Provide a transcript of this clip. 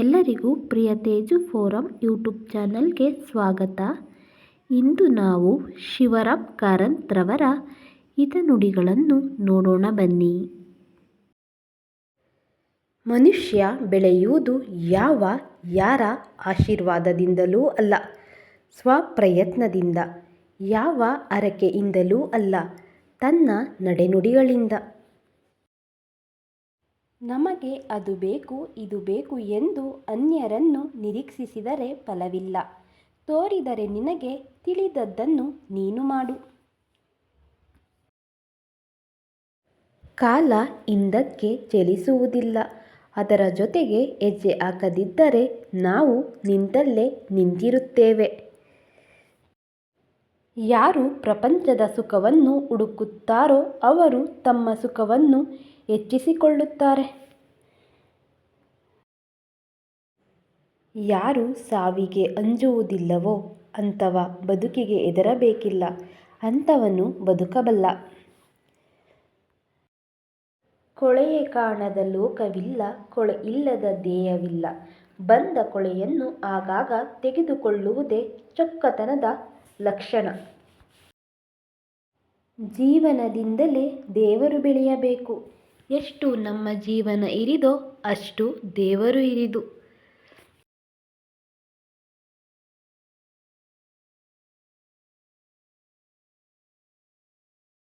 ಎಲ್ಲರಿಗೂ ಪ್ರಿಯ Teju forum YouTube ಚಾನಲ್ಗೆ ಸ್ವಾಗತ. ಇಂದು ನಾವು ಶಿವರಾಮ್ ಕಾರಂತ್ರವರ ಹಿತನುಡಿಗಳನ್ನು ನೋಡೋಣ ಬನ್ನಿ. ಮನುಷ್ಯ ಬೆಳೆಯುವುದು ಯಾವ, ಯಾರ ಆಶೀರ್ವಾದದಿಂದಲೂ ಅಲ್ಲ, ಸ್ವಪ್ರಯತ್ನದಿಂದ. ಯಾವ ಹರಕೆಯಿಂದಲೂ ಅಲ್ಲ, ತನ್ನ ನಡೆನುಡಿಗಳಿಂದ. ನಮಗೆ ಅದು ಬೇಕು, ಇದು ಬೇಕು ಎಂದು ಅನ್ಯರನ್ನು ನಿರೀಕ್ಷಿಸಿದರೆ ಫಲವಿಲ್ಲ. ತೋರಿದರೆ ನಿನಗೆ ತಿಳಿದದ್ದನ್ನು ನೀನು ಮಾಡು. ಕಾಲ ಹಿಂದಕ್ಕೆ ಚಲಿಸುವುದಿಲ್ಲ. ಅದರ ಜೊತೆಗೆ ಹೆಜ್ಜೆ ಹಾಕದಿದ್ದರೆ ನಾವು ನಿಂತಲ್ಲೇ ನಿಂತಿರುತ್ತೇವೆ. ಯಾರು ಪ್ರಪಂಚದ ಸುಖವನ್ನು ಹುಡುಕುತ್ತಾರೋ ಅವರು ತಮ್ಮ ಸುಖವನ್ನು ಹೆಚ್ಚಿಸಿಕೊಳ್ಳುತ್ತಾರೆ. ಯಾರು ಸಾವಿಗೆ ಅಂಜುವುದಿಲ್ಲವೋ ಅಂಥವ ಬದುಕಿಗೆ ಹೆದರಬೇಕಿಲ್ಲ ಅಂಥವನು ಬದುಕಬಲ್ಲ. ಕೊಳೆಯ ಕಾಣದ ಲೋಕವಿಲ್ಲ, ಕೊಳೆ ಇಲ್ಲದ ದೇಯವಿಲ್ಲ ಬಂದ ಕೊಳೆಯನ್ನು ಆಗಾಗ ತೆಗೆದುಕೊಳ್ಳುವುದೇ ಚೊಕ್ಕತನದ ಲಕ್ಷಣ. ಜೀವನದಿಂದಲೇ ದೇವರು ಬೆಳೆಯಬೇಕು. ಎಷ್ಟು ನಮ್ಮ ಜೀವನ ಇರಿದೋ ಅಷ್ಟು ದೇವರು ಇರಿದು.